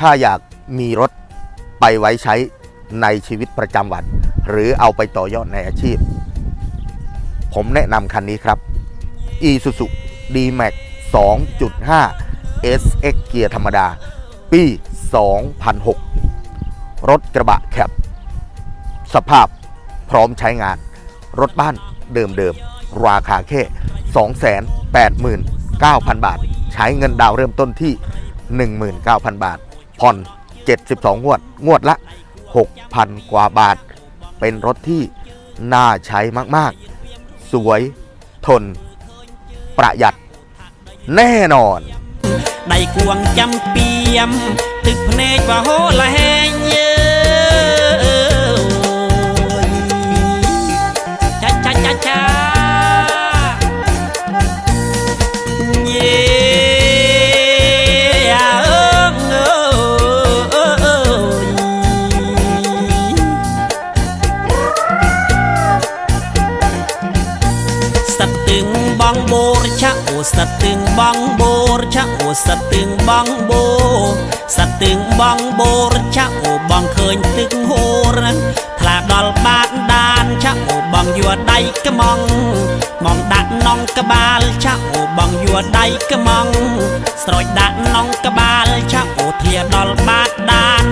ถ้าอยากมีรถไปไว้ใช้ในชีวิตประจำวัน หรือเอาไปต่อยอดในอาชีพ ผมแนะนำคันนี้ครับ Isuzu D-Max 2.5 SX เกียร์ธรรมดา ปี 2006 รถกระบะแคบสภาพพร้อมใช้งาน รถบ้านเดิมๆ ราคาแค่ 289,000 บาท ใช้เงินดาวเริ่มต้นที่ 19,000 บาท ผ่อน 72 งวด งวดละ 6,000 กว่าบาท เป็นรถที่น่าใช้มากๆ สวย ทน ประหยัด แน่นอน ในกวงจำเปียม ตึกเพลว่าโหละแหงเยอ បងបូរឆាអូសត្វទឹងបងបូរឆាអូសត្វទឹងបងបូសត្វទឹងបងបូរឆាអូបងឃើញទឹកហូរថ្លាដល់បាតដានឆាអូបងយួរដៃក្មងមកដាក់នងក្បាលឆាអូបងយួរដៃក្មងស្រោចដាក់នងក្បាលឆាអូធ្លាដល់បាតដាន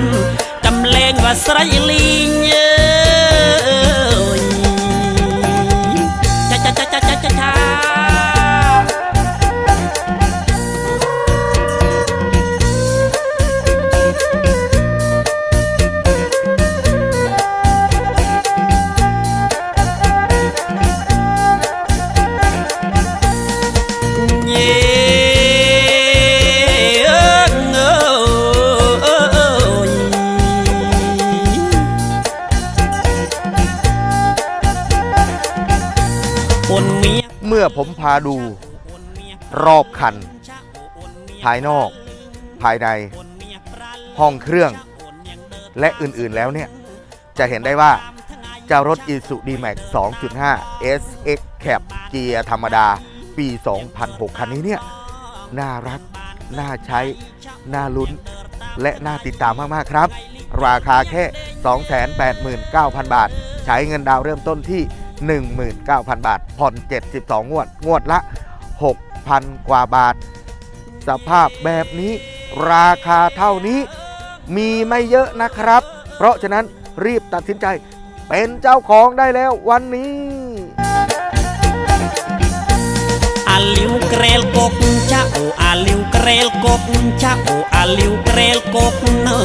កំលេងវាស្រីលីងអើយ คนเมียเมื่อผมพาดูรอบคัน ภายนอก ภายใน ห้องเครื่อง และอื่นๆแล้วเนี่ย จะเห็นได้ว่าเจ้ารถ Isuzu D-Max 2.5 SX Cab เกียร์ธรรมดาปี 2006 คันนี้เนี่ย น่ารัก น่าใช้ น่าลุ้น และน่าติดตามมาก ๆ ครับ ราคาแค่ 289,000 บาท ใช้เงินดาวเริ่มต้นที่ 19,000 บาท ผ่อน 72 งวด งวดละ 6,000 กว่าบาท สภาพแบบนี้ ราคาเท่านี้ มีไม่เยอะนะครับ เพราะฉะนั้นรีบตัดสินใจ เป็นเจ้าของได้แล้ววันนี้อาลิวเกรลกกุจ้โออาลิวเกรลกกุจ้โออาลิวเกรลกกุนเนอ